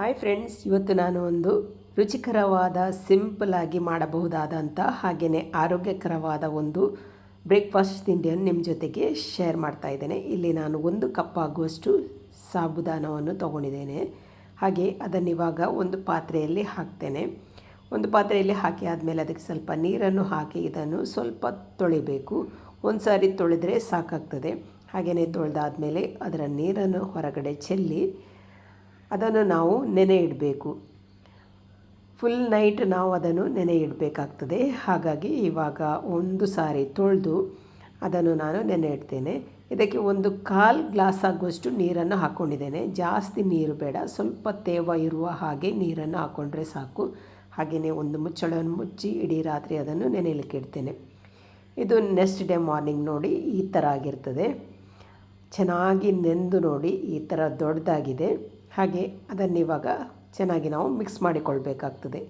Hi friends ಇವತ್ತು ನಾನು ಒಂದು ರುಚಿಕರವಾದ ಸಿಂಪಲ್ ಆಗಿ ಮಾಡಬಹುದಾದಂಥ ಹಾಗೆಯೇ ಆರೋಗ್ಯಕರವಾದ ಒಂದು ಬ್ರೇಕ್ಫಾಸ್ಟ್ ತಿಂಡಿಯನ್ನು ನಿಮ್ಮ ಜೊತೆಗೆ ಶೇರ್ ಮಾಡ್ತಾ ಇದ್ದೇನೆ. ಇಲ್ಲಿ ನಾನು ಒಂದು ಕಪ್ ಆಗುವಷ್ಟು ಸಾಬುದಾನವನ್ನು ತೊಗೊಂಡಿದ್ದೇನೆ. ಹಾಗೆ ಅದನ್ನು ಇವಾಗ ಒಂದು ಪಾತ್ರೆಯಲ್ಲಿ ಹಾಕ್ತೇನೆ. ಒಂದು ಪಾತ್ರೆಯಲ್ಲಿ ಹಾಕಿ ಆದಮೇಲೆ ಅದಕ್ಕೆ ಸ್ವಲ್ಪ ನೀರನ್ನು ಹಾಕಿ ಇದನ್ನು ಸ್ವಲ್ಪ ತೊಳಿಬೇಕು. ಒಂದು ಸಾರಿ ತೊಳೆದರೆ ಸಾಕಾಗ್ತದೆ. ಹಾಗೆಯೇ ತೊಳೆದಾದ್ಮೇಲೆ ಅದರ ನೀರನ್ನು ಹೊರಗಡೆ ಚೆಲ್ಲಿ ಅದನ್ನು ನಾವು ನೆನೆ ಇಡಬೇಕು. ಫುಲ್ ನೈಟ್ ನಾವು ಅದನ್ನು ನೆನೆ ಇಡಬೇಕಾಗ್ತದೆ. ಹಾಗಾಗಿ ಇವಾಗ ಒಂದು ಸಾರಿ ತೊಳೆದು ಅದನ್ನು ನಾನು ನೆನೆ ಇಡ್ತೇನೆ. ಇದಕ್ಕೆ ಒಂದು ಕಾಲು ಗ್ಲಾಸ್ ಆಗುವಷ್ಟು ನೀರನ್ನು ಹಾಕ್ಕೊಂಡಿದ್ದೇನೆ ಜಾಸ್ತಿ ನೀರು ಬೇಡ. ಸ್ವಲ್ಪ ತೇವ ಇರುವ ಹಾಗೆ ನೀರನ್ನು ಹಾಕ್ಕೊಂಡ್ರೆ ಸಾಕು. ಹಾಗೆಯೇ ಒಂದು ಮುಚ್ಚಳವನ್ನು ಮುಚ್ಚಿ ಇಡೀ ರಾತ್ರಿ ಅದನ್ನು ನೆನೆಯಲಿಕ್ಕೆ ಇಡ್ತೇನೆ. ಇದು ನೆಕ್ಸ್ಟ್ ಡೇ ಮಾರ್ನಿಂಗ್ ನೋಡಿ ಈ ಥರ ಆಗಿರ್ತದೆ. ಚೆನ್ನಾಗಿ ನೆಂದು ನೋಡಿ ಈ ಥರ ದೊಡ್ಡದಾಗಿದೆ. ಹಾಗೆ ಅದನ್ನು ಇವಾಗ ಚೆನ್ನಾಗಿ ನಾವು ಮಿಕ್ಸ್ ಮಾಡಿಕೊಳ್ಬೇಕಾಗ್ತದೆ.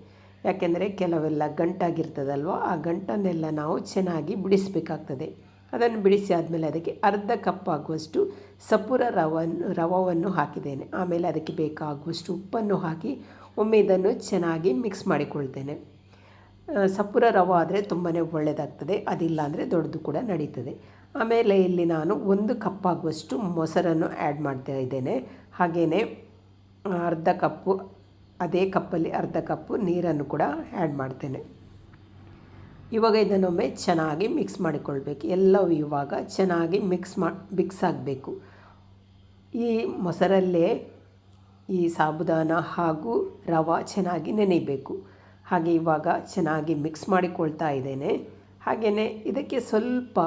ಯಾಕೆಂದರೆ ಕೆಲವೆಲ್ಲ ಗಂಟಾಗಿರ್ತದಲ್ವ, ಆ ಗಂಟನ್ನೆಲ್ಲ ನಾವು ಚೆನ್ನಾಗಿ ಬಿಡಿಸಬೇಕಾಗ್ತದೆ. ಅದನ್ನು ಬಿಡಿಸಿ ಆದಮೇಲೆ ಅದಕ್ಕೆ ಅರ್ಧ ಕಪ್ ಆಗುವಷ್ಟು ಸಪುರ ರವನ್ನು ರವವನ್ನು ಹಾಕಿದ್ದೇನೆ. ಆಮೇಲೆ ಅದಕ್ಕೆ ಬೇಕಾಗುವಷ್ಟು ಉಪ್ಪನ್ನು ಹಾಕಿ ಒಮ್ಮೆ ಇದನ್ನು ಚೆನ್ನಾಗಿ ಮಿಕ್ಸ್ ಮಾಡಿಕೊಳ್ತೇನೆ. ಸಪುರ ರವ ಆದರೆ ತುಂಬಾ ಒಳ್ಳೆಯದಾಗ್ತದೆ. ಅದಿಲ್ಲ ಅಂದರೆ ದೊಡ್ಡದು ಕೂಡ ನಡೀತದೆ. ಆಮೇಲೆ ಇಲ್ಲಿ ನಾನು ಒಂದು ಕಪ್ ಆಗುವಷ್ಟು ಮೊಸರನ್ನು ಆ್ಯಡ್ ಮಾಡ್ತಾ ಇದ್ದೇನೆ. ಹಾಗೆಯೇ ಅರ್ಧ ಕಪ್ಪು, ಅದೇ ಕಪ್ಪಲ್ಲಿ ಅರ್ಧ ಕಪ್ಪು ನೀರನ್ನು ಕೂಡ ಆ್ಯಡ್ ಮಾಡ್ತೇನೆ. ಇವಾಗ ಇದನ್ನೊಮ್ಮೆ ಚೆನ್ನಾಗಿ ಮಿಕ್ಸ್ ಮಾಡಿಕೊಳ್ಬೇಕು. ಎಲ್ಲವೂ ಇವಾಗ ಚೆನ್ನಾಗಿ ಮಿಕ್ಸ್ ಮಾ ಮಿಕ್ಸ್ ಆಗಬೇಕು. ಈ ಮೊಸರಲ್ಲೇ ಈ ಸಾಬುದಾನ ಹಾಗೂ ರವ ಚೆನ್ನಾಗಿ ನೆನೆಯಬೇಕು ಹಾಗೆ ಇವಾಗ ಚೆನ್ನಾಗಿ ಮಿಕ್ಸ್ ಮಾಡಿಕೊಳ್ತಾ ಇದ್ದೇನೆ. ಹಾಗೆಯೇ ಇದಕ್ಕೆ ಸ್ವಲ್ಪ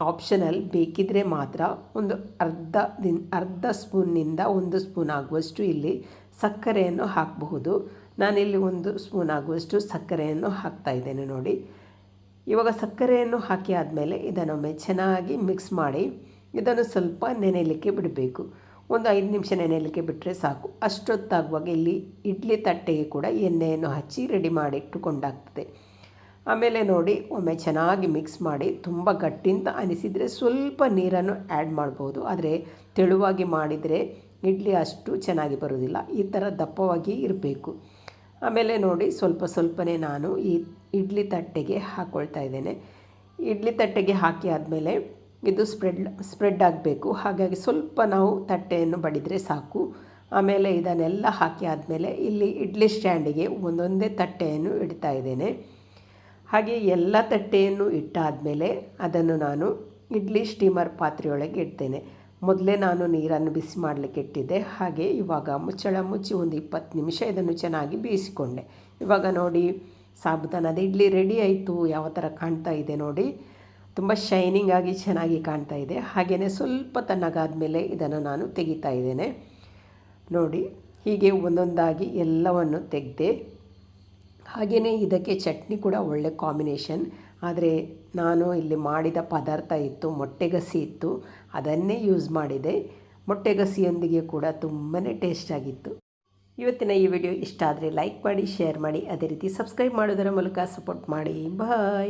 ಆಪ್ಷನಲ್ ಬೇಕಿದ್ದರೆ ಮಾತ್ರ ಒಂದು ಅರ್ಧ ದಿನ, ಅರ್ಧ ಸ್ಪೂನ್ನಿಂದ ಒಂದು ಸ್ಪೂನ್ ಆಗುವಷ್ಟು ಇಲ್ಲಿ ಸಕ್ಕರೆಯನ್ನು ಹಾಕಬಹುದು. ನಾನಿಲ್ಲಿ ಒಂದು ಸ್ಪೂನ್ ಆಗುವಷ್ಟು ಸಕ್ಕರೆಯನ್ನು ಹಾಕ್ತಾ ಇದ್ದೇನೆ ನೋಡಿ. ಇವಾಗ ಸಕ್ಕರೆಯನ್ನು ಹಾಕಿ ಆದಮೇಲೆ ಇದನ್ನೊಮ್ಮೆ ಚೆನ್ನಾಗಿ ಮಿಕ್ಸ್ ಮಾಡಿ ಇದನ್ನು ಸ್ವಲ್ಪ ನೆನೆಯಲಿಕ್ಕೆ ಬಿಡಬೇಕು. ಒಂದು ಐದು ನಿಮಿಷ ನೆನೆಯಲಿಕ್ಕೆ ಬಿಟ್ಟರೆ ಸಾಕು. ಅಷ್ಟೊತ್ತಾಗುವಾಗ ಇಲ್ಲಿ ಇಡ್ಲಿ ತಟ್ಟೆಗೆ ಕೂಡ ಎಣ್ಣೆಯನ್ನು ಹಚ್ಚಿ ರೆಡಿ ಮಾಡಿ ಇಟ್ಟುಕೊಂಡಾಗ್ತದೆ. ಆಮೇಲೆ ನೋಡಿ, ಒಮ್ಮೆ ಚೆನ್ನಾಗಿ ಮಿಕ್ಸ್ ಮಾಡಿ, ತುಂಬ ಗಟ್ಟಿಂತ ಅನಿಸಿದರೆ ಸ್ವಲ್ಪ ನೀರನ್ನು ಆ್ಯಡ್ ಮಾಡ್ಬೋದು. ಆದರೆ ತೆಳುವಾಗಿ ಮಾಡಿದರೆ ಇಡ್ಲಿ ಅಷ್ಟು ಚೆನ್ನಾಗಿ ಬರೋದಿಲ್ಲ. ಈ ಥರ ದಪ್ಪವಾಗಿ ಇರಬೇಕು. ಆಮೇಲೆ ನೋಡಿ, ಸ್ವಲ್ಪ ಸ್ವಲ್ಪನೇ ನಾನು ಈ ಇಡ್ಲಿ ತಟ್ಟೆಗೆ ಹಾಕ್ಕೊಳ್ತಾ ಇದ್ದೇನೆ. ಇಡ್ಲಿ ತಟ್ಟೆಗೆ ಹಾಕಿ ಆದಮೇಲೆ ಇದು ಸ್ಪ್ರೆಡ್ ಸ್ಪ್ರೆಡ್ ಆಗಬೇಕು. ಹಾಗಾಗಿ ಸ್ವಲ್ಪ ನಾವು ತಟ್ಟೆಯನ್ನು ಬಡಿದರೆ ಸಾಕು. ಆಮೇಲೆ ಇದನ್ನೆಲ್ಲ ಹಾಕಿ ಆದಮೇಲೆ ಇಲ್ಲಿ ಇಡ್ಲಿ ಸ್ಟ್ಯಾಂಡಿಗೆ ಒಂದೊಂದೇ ತಟ್ಟೆಯನ್ನು ಇಡ್ತಾ ಇದ್ದೇನೆ. ಹಾಗೆ ಎಲ್ಲ ತಟ್ಟೆಯನ್ನು ಇಟ್ಟಾದಮೇಲೆ ಅದನ್ನು ನಾನು ಇಡ್ಲಿ ಸ್ಟೀಮರ್ ಪಾತ್ರೆಯೊಳಗೆ ಇಡ್ತೇನೆ. ಮೊದಲೇ ನಾನು ನೀರನ್ನು ಬಿಸಿ ಮಾಡಲಿಕ್ಕೆ ಇಟ್ಟಿದ್ದೆ. ಹಾಗೆ ಇವಾಗ ಮುಚ್ಚಳ ಮುಚ್ಚಿ ಒಂದು ಇಪ್ಪತ್ತು ನಿಮಿಷ ಇದನ್ನು ಚೆನ್ನಾಗಿ ಬೇಯಿಸಿಕೊಂಡೆ. ಇವಾಗ ನೋಡಿ ಸಾಬುದಾನದ ಇಡ್ಲಿ ರೆಡಿ ಆಯಿತು. ಯಾವ ಥರ ಕಾಣ್ತಾ ಇದೆ ನೋಡಿ. ತುಂಬ ಶೈನಿಂಗ್ ಆಗಿ ಚೆನ್ನಾಗಿ ಕಾಣ್ತಾ ಇದೆ. ಹಾಗೆಯೇ ಸ್ವಲ್ಪ ತಣ್ಣಗಾದ ಮೇಲೆ ಇದನ್ನು ನಾನು ತೆಗಿತಾ ಇದ್ದೇನೆ. ನೋಡಿ, ಹೀಗೆ ಒಂದೊಂದಾಗಿ ಎಲ್ಲವನ್ನು ತೆಗೆದೆ ಹಾಗೆಯೇ ಇದಕ್ಕೆ ಚಟ್ನಿ ಕೂಡ ಒಳ್ಳೆ ಕಾಂಬಿನೇಷನ್. ಆದರೆ ನಾನು ಇಲ್ಲಿ ಮಾಡಿದ ಪದಾರ್ಥ ಇತ್ತು, ಮೊಟ್ಟೆಗಸಿ ಇತ್ತು. ಅದನ್ನೇ ಯೂಸ್ ಮಾಡಿದೆ. ಮೊಟ್ಟೆಗಸಿಯೊಂದಿಗೆ ಕೂಡ ತುಂಬಾ ಟೇಸ್ಟಾಗಿತ್ತು ಇವತ್ತಿನ ಈ ವಿಡಿಯೋ ಇಷ್ಟ ಆದರೆ ಲೈಕ್ ಮಾಡಿ, ಶೇರ್ ಮಾಡಿ. ಅದೇ ರೀತಿ ಸಬ್ಸ್ಕ್ರೈಬ್ ಮಾಡೋದರ ಮೂಲಕ ಸಪೋರ್ಟ್ ಮಾಡಿ. ಬಾಯ್!